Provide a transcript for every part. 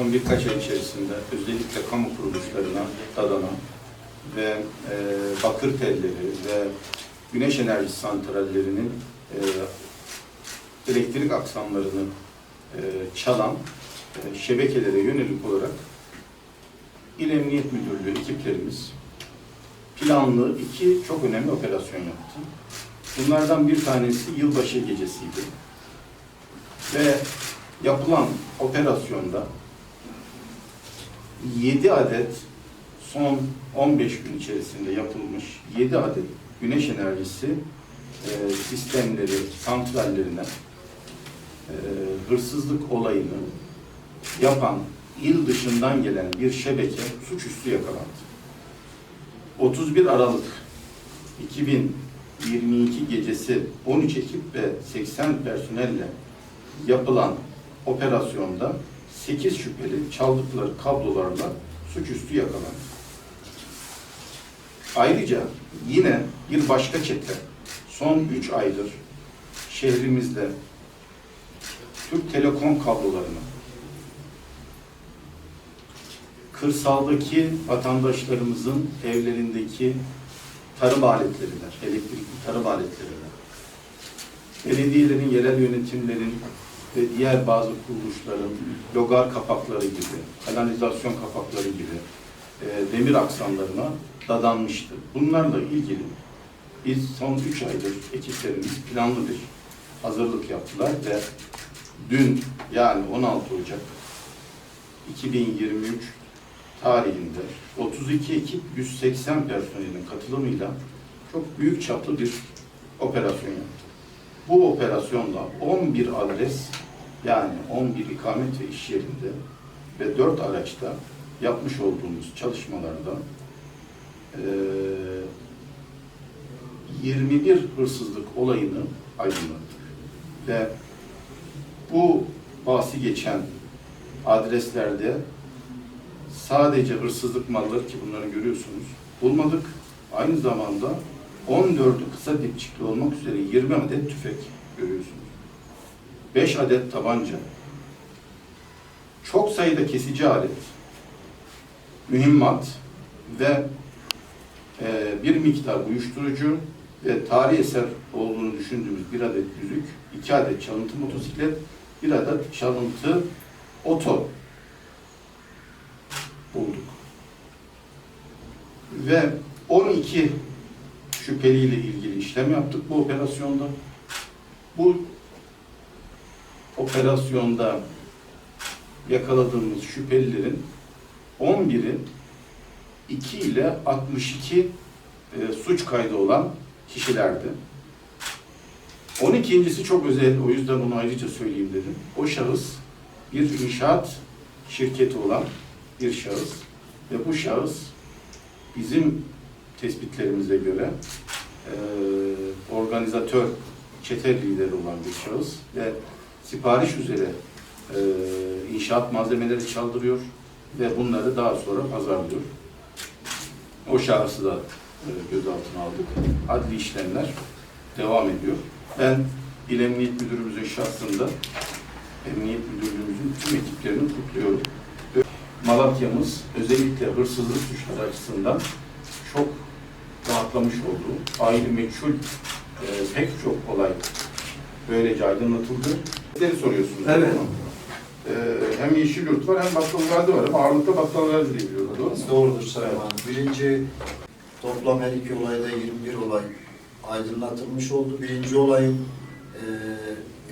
son birkaç ay içerisinde özellikle kamu kuruluşlarına dadanan ve e, bakır telleri ve güneş enerji santrallerinin e, elektrik aksamlarını e, çalan e, şebekelere yönelik olarak İl Emniyet Müdürlüğü ekiplerimiz planlı iki çok önemli operasyon yaptı. Bunlardan bir tanesi yılbaşı gecesiydi. Ve yapılan operasyonda 7 adet son 15 gün içerisinde yapılmış 7 adet güneş enerjisi e, sistemleri, santrallerine e, hırsızlık olayını yapan il dışından gelen bir şebeke suçüstü yakalandı. 31 Aralık 2022 gecesi 13 ekip ve 80 personelle yapılan operasyonda 8 şüpheli çaldıkları kablolarla suçüstü yakalandı. Ayrıca yine bir başka çete son 3 aydır şehrimizde Türk Telekom kablolarını kırsaldaki vatandaşlarımızın evlerindeki tarım aletlerine, elektrikli tarım aletlerine, belediyelerin, yerel yönetimlerin ve diğer bazı kuruluşların logar kapakları gibi, kanalizasyon kapakları gibi e, demir aksamlarına dadanmıştı. Bunlarla ilgili biz son 3 aydır ekiplerimiz planlı bir hazırlık yaptılar ve dün yani 16 Ocak 2023 tarihinde 32 ekip 180 personelin katılımıyla çok büyük çaplı bir operasyon yaptı. Bu operasyonda 11 adres yani 11 ikamet ve iş yerinde ve 4 araçta yapmış olduğumuz çalışmalarda eee 21 hırsızlık olayını aydınlattık. Ve bu bahsi geçen adreslerde sadece hırsızlık malları ki bunları görüyorsunuz bulmadık. Aynı zamanda 14'ü kısa dipçikli olmak üzere 20 adet tüfek görüyorsunuz. 5 adet tabanca, çok sayıda kesici alet, mühimmat ve e, bir miktar uyuşturucu ve tarihi eser olduğunu düşündüğümüz bir adet yüzük, iki adet çalıntı motosiklet, bir adet çalıntı oto bulduk. Ve 12 şüpheliyle ilgili işlem yaptık bu operasyonda. Bu operasyonda yakaladığımız şüphelilerin 11'i 2 ile 62 e, suç kaydı olan kişilerdi. 12.si çok özel, o yüzden onu ayrıca söyleyeyim dedim. O şahıs bir inşaat şirketi olan bir şahıs ve bu şahıs bizim tespitlerimize göre e, organizatör, çete lideri olan bir şahıs ve sipariş üzere e, inşaat malzemeleri çaldırıyor ve bunları daha sonra pazarlıyor. O şahısı da e, gözaltına aldık. Adli işlemler devam ediyor. Ben İl Emniyet Müdürümüzün şahsında Emniyet Müdürlüğümüzün tüm ekiplerini kutluyorum. Malatya'mız özellikle hırsızlık suçları açısından çok rahatlamış olduğu, ayrı meçhul e, pek çok olay böylece aydınlatıldı. Neleri soruyorsunuz? Evet. değil mi? E, hem Yeşilyurt var hem Battalıverdi var ama ağırlıkla Battalıverdi diye biliyorum. Doğru mu? Doğrudur Sayın Valim. Birinci toplam her iki olayda 21 olay aydınlatılmış oldu. Birinci olayın e,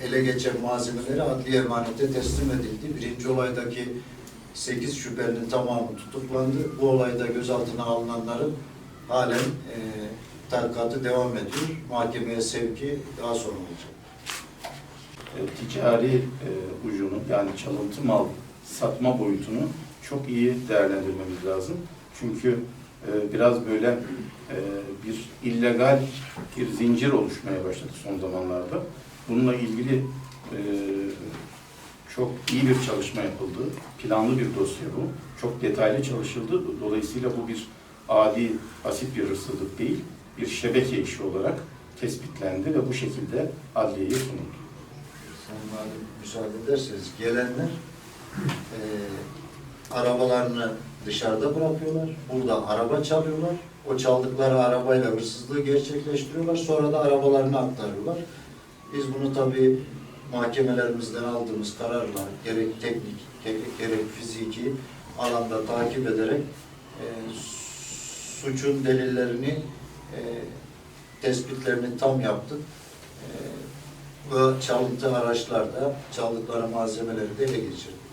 ele geçen malzemeleri adli emanete teslim edildi. Birinci olaydaki 8 şüphelinin tamamı tutuklandı. Bu olayda gözaltına alınanların halen e, tahkikatı devam ediyor. Mahkemeye sevki daha sonra olacak. e, ticari e, ucunu yani çalıntı mal satma boyutunu çok iyi değerlendirmemiz lazım. Çünkü e, biraz böyle e, bir illegal bir zincir oluşmaya başladı son zamanlarda. Bununla ilgili e, çok iyi bir çalışma yapıldı. Planlı bir dosya bu. Çok detaylı çalışıldı. Dolayısıyla bu bir adi, basit bir hırsızlık değil, bir şebeke işi olarak tespitlendi ve bu şekilde adliyeye sunuldu. Sayın müsaade ederseniz gelenler e, arabalarını dışarıda bırakıyorlar. Burada araba çalıyorlar. O çaldıkları arabayla hırsızlığı gerçekleştiriyorlar. Sonra da arabalarını aktarıyorlar. Biz bunu tabii mahkemelerimizden aldığımız kararla gerek teknik, gerek, gerek fiziki alanda takip ederek e, suçun delillerini e, tespitlerini tam yaptık. E, ve çalıntı araçlarda çaldıkları malzemeleri de ele geçirdik.